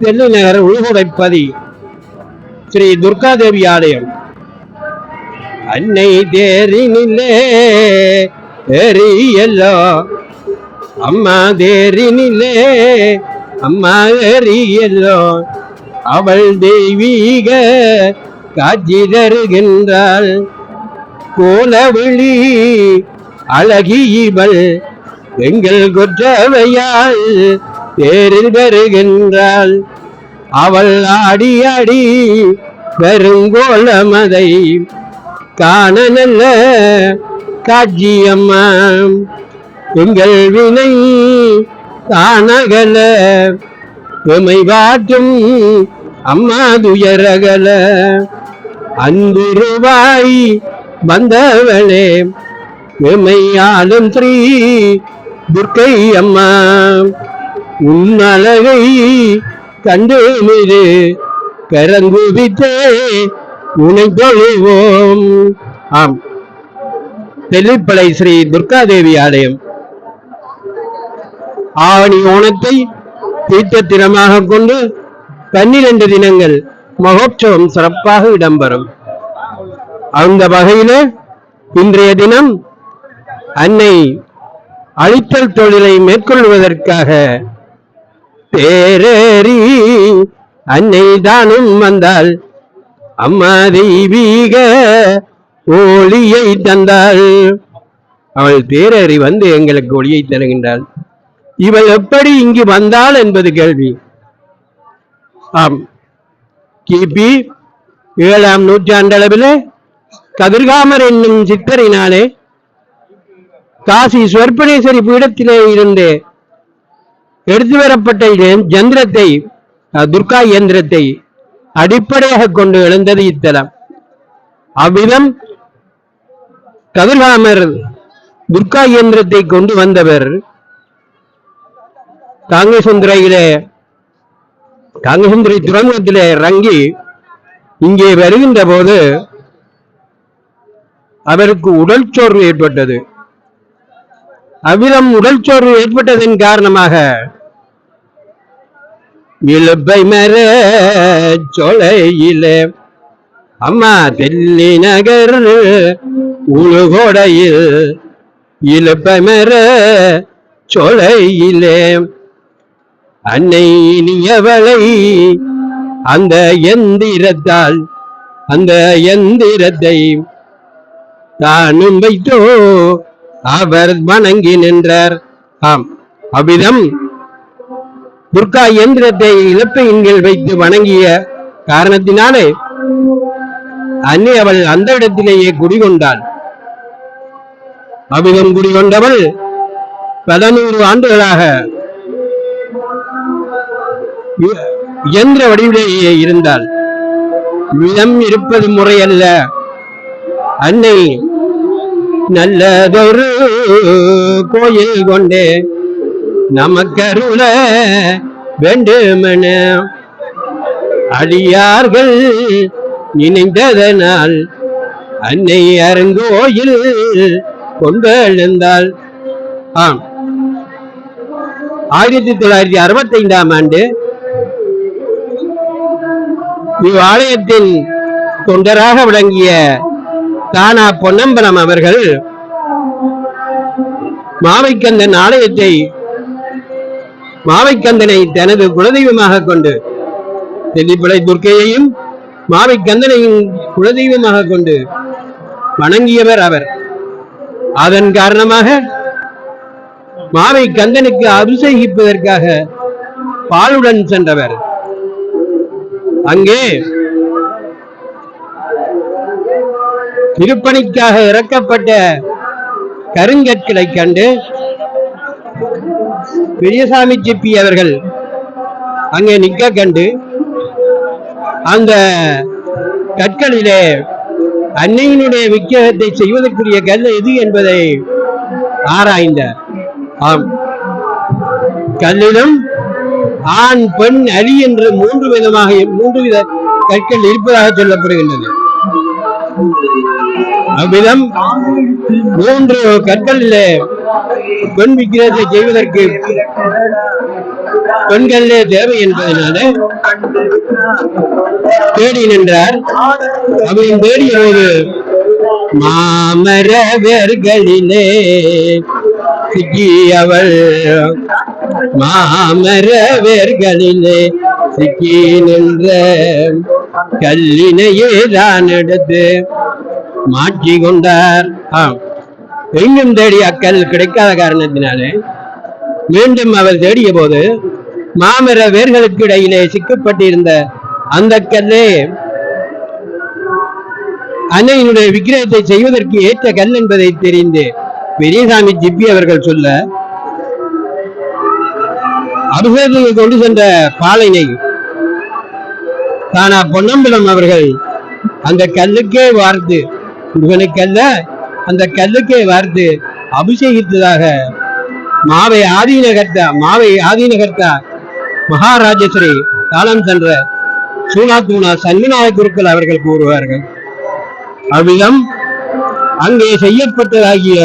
தெல்லு நகர் உள்குடைப்பதி ஸ்ரீ துர்காதேவி ஆலயம். அன்னை தேரினிலே எரியல்லோ அம்மா தேரினிலே அம்மா எரியல்லோ அவள் தெய்வீக காட்சி தருகின்றாள் கோலவிழி அழகி இவள். எங்கள் கொற்றவையாள் தேரில் பெறுகின்றாள் அவள் ஆடி ஆடி பெருங்கோலமதை காண நல்ல காட்சியம்மா. எங்கள் வினை தானகல உமை வாட்டும் அம்மா துயரகல அன்புருவாய் வந்தவளே எமையாளும் ஸ்ரீ துர்க்கை அம்மா உன் அழகை கண்டு மீது கரங்குவித்தே உனை தொழுவோம் ஆம். தெல்லிப்பளை ஸ்ரீ துர்காதேவி ஆலயம். ஆவணி ஓணத்தை தீர்த்தத்தினமாக கொண்டு பன்னிரண்டு தினங்கள் மகோற்சவம் சிறப்பாக இடம்பெறும். அந்த வகையில இன்றைய தினம் அன்னை அழித்தல் தொழிலை மேற்கொள்வதற்காக பேரேறி அன்னை தானும் வந்தாள். அம்மா தெய்வீக ஒளியை தந்தாள். அவள் பேரறி வந்து எங்களுக்கு ஒளியை தருகின்றாள். இவள் எப்படி இங்கு வந்தாள் என்பது கேள்வி. ஆம். கிபி ஏழாம் நூற்றாண்டளவிலே கதிர்காமர் என்னும் சித்தரினாலே காசி சொற்பனேஸ்வரி பீடத்திலே இருந்து எடுத்து வரப்பட்ட ஜந்திரத்தை துர்கா இயந்திரத்தை அடிப்படையாக கொண்டு எழுந்தது இத்தலம். அவ்விதம் கதிர்காமர் துர்கா இயந்திரத்தை கொண்டு வந்தவர் காங்கேசுந்தரையிலே காங்கேசுந்தரை துறைமுகத்திலே இறங்கி இங்கே வருகின்ற போது அவருக்கு உடல் சோர்வு ஏற்பட்டது. அவ்விதம் உடல் சோர்வு ஏற்பட்டதன் காரணமாக இழுப்பை மர சோலையிலே. அம்மா தில்லி நகர் உழுகோடையில் இழுப்பை மர சொலையிலே. அன்னை இனியவளை அந்த எந்திரத்தால் அந்த எந்திரத்தை தானும் வைத்தோ அவர் வணங்கி நின்றார். ஆம் அவ்விதம் துர்கா இயந்திரத்தை இழப்பையின் வைத்து வணங்கிய காரணத்தினாலே அன்னை அவள் அந்த இடத்திலேயே குடிகொண்டாள். அவ்விதம் குடிகொண்டவள் பதினூறு ஆண்டுகளாக இயந்திர வடிவிலேயே இருந்தாள். விதம் இருப்பது முறையல்ல. அன்னை நல்லதொரு கோயில் கொண்டே நமக்கருள வேண்டுமென அடியார்கள் நினைந்ததனால் அன்னை அரங்கோயில் கொண்டு எழுந்தாள் ஆம். ஆயிரத்தி தொள்ளாயிரத்தி அறுபத்தி ஐந்தாம் ஆண்டு இவ்வாலயத்தின் தொண்டராக விளங்கிய தானா பொன்னம்பலம் அவர்கள் மாவைக்கந்தன் ஆலயத்தை மாவைக்கந்தனை தனது குலதெய்வமாக கொண்டு தெல்லிப்படை துர்க்கையையும் மாவைக்கந்தனையும் குலதெய்வமாக கொண்டு வணங்கியவர் அவர். அதன் காரணமாக மாவை கந்தனுக்கு அபிஷேகிப்பதற்காக பாலுடன் சென்றவர். அங்கே திருப்பணிக்காக இறக்கப்பட்ட கருங்கற்களை கண்டு பெரியசாமி சிப்பி அவர்கள் அங்கே நிற்க கண்டு அந்த கற்களிலே அன்னையினுடைய விக்கிரகத்தை செய்வதற்குரிய கல் எது என்பதை ஆராய்ந்த ஆம். கல்லிலும் ஆண் பெண் அலி என்று மூன்று விதமாக மூன்று வித கற்கள் இருப்பதாக சொல்லப்படுகின்றது. அவ்விதம் மூன்று கற்களிலே பெண் விக்கிரத்தை செய்வதற்கு பெண்களே தேவை என்பதனால தேடி நின்றார். அவன் தேடிய போது மாமரவர்களிலே சிக்கி அவள் மாமர சிக்கி நின்ற கல்லினையே தான் எடுத்து மாற்றி கொண்டார். ஆம். எங்கும் தேடி அக்கல் கிடைக்காத காரணத்தினாலே மீண்டும் அவர் தேடிய போது மாமர வேர்களுக்கு இடையிலே சிக்கப்பட்டிருந்த அந்த கல்லே அன்னையினுடைய விக்கிரகத்தை செய்வதற்கு ஏற்ற கல் என்பதை தெரிந்து பெரியசாமி ஜிப்பி அவர்கள் சொல்ல அபிஷேகத்துக்கு கொண்டு சென்ற பாலைனை தானா பொன்னம்பலம் அவர்கள் அந்த கல்லுக்கே வார்த்து முருகனுக்கல்ல அந்த கல்லுக்கே வார்த்து அபிஷேகித்ததாக மாவை ஆதீனகர்த்தா மாவை ஆதீனகர்த்தா மகாராஜஸ்ரீ காலம் சென்ற சூனா தூணா சன்மிநாய குருக்கள் அவர்கள் கூறுவார்கள். அவ்விதம் அங்கே செய்யப்பட்டதாகிய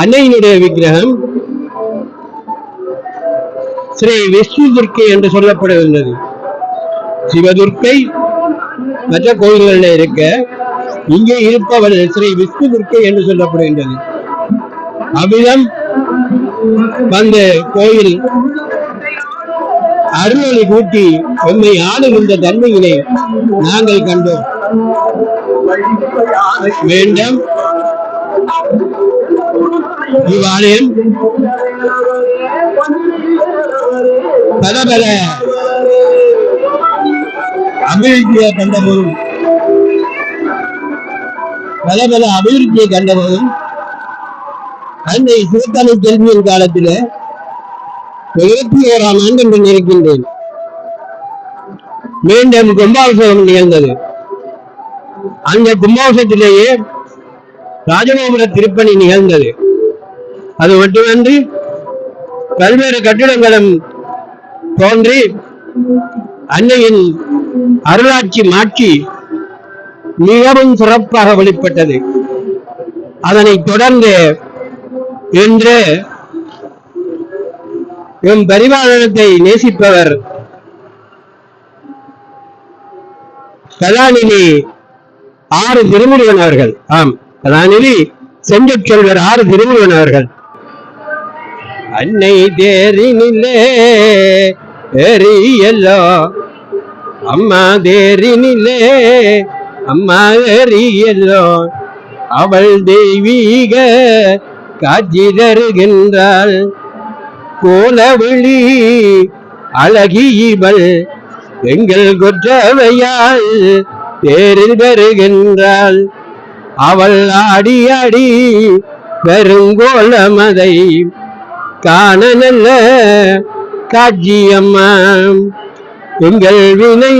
அன்னையினுடைய விக்கிரகம் ஸ்ரீ விஷ்ணு துர்க்கை என்று சொல்லப்படுகின்றது. சிவதுர்க்கை மற்ற கோயில்களில் இருக்க இங்கே இருப்பவர் ஸ்ரீ விஷ்ணு துர்க்கை என்று சொல்லப்படுகின்றது. அவ்விதம் வந்து கோயில் அருளை கூட்டி உண்மை ஆளுகின்ற தன்மையினை நாங்கள் கண்டோம். வேண்டும். இவ்வாலயம் பல பல அபிவிருத்தியை கண்டபோதும் பல பல அபிவிருத்தியை கண்டபோதும் அன்னை சுல்தானி செல்வியின் காலத்திலே இருபத்தி ஓராம் ஆண்டு என்று நினைக்கின்றேன் மீண்டும் கும்பாபிஷேகம் நிகழ்ந்தது. அந்த கும்பாபிஷேகத்திலேயே ராஜகோபுர திருப்பணி நிகழ்ந்தது. அது மட்டுமின்றி பல்வேறு கட்டிடங்களும் தோன்றி அன்னையின் அருளாட்சி மாற்றி மிகவும் சிறப்பாக வெளிப்பட்டது. அதனைத் தொடர்ந்து இன்று எம் பரிவாரணத்தை நேசிப்பவர் கலாநிதி ஆறு திருமுருகன் அவர்கள். ஆம் கலாநிதி செஞ்சச் செல்வர் ஆறு திருமுருகன் அவர்கள். அன்னை தேரினிலே எரியல்லோ அம்மா தேரினிலே அம்மா எரியல்லோ அவள் தெய்வீக காட்சி தருகின்றாள் கோலவிழி அழகியவள் எங்கள் கொற்றவையால் பேரில் வருகின்றாள். அவள் ஆடி ஆடி பெருங்கோலமதை காண நல்ல காட்சியம்மா எங்கள் வினை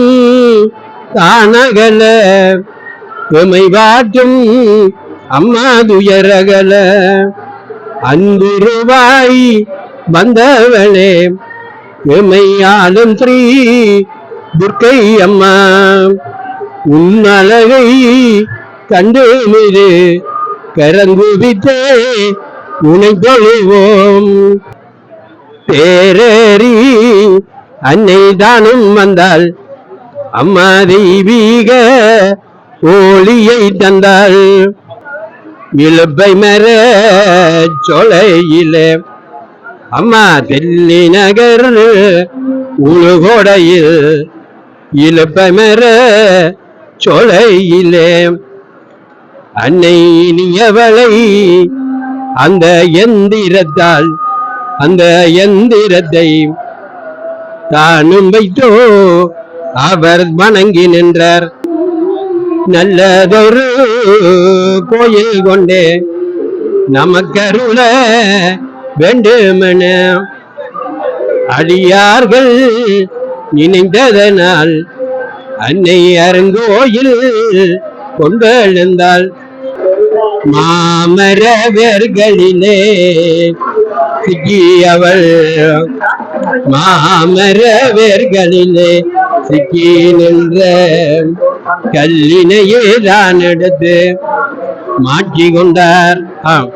தானகல உமை பாட்டும் அம்மா துயரகல அன்புருவாய் வந்தவளே எமையாளும் ஸ்ரீ துர்க்கை அம்மா. உன் அழகை கண்டேமிரு கரங்குவித்தே உனை தொழுவோம் தேரேறி அன்னை தானும் வந்தாள். அம்மா தெய்வீக ஒளியை தந்தாள். இழப்பை மர சொலையிலே அம்மா தெல்லி நகர் உழுகோடையில் இழப்பை மர சொலையிலே அன்னை இனியவளை அந்த எந்திரத்தால் அந்த எந்திரத்தை தானும் வைத்தோ அவர் வணங்கி நின்றார். நல்லதொரு கோயில் கொண்டே நமக்கருள வேண்டுமென அடியார்கள் நினைந்ததனால் அன்னை அருங்கோயில் கொண்டெழுந்தாள். மாமரவர்களிலே சிக்கியவள். மாமரவர்களிலே சிக்கி நின்ற கல்லினையே தான் எடுத்து மாற்றி கொண்டார். ஆம்.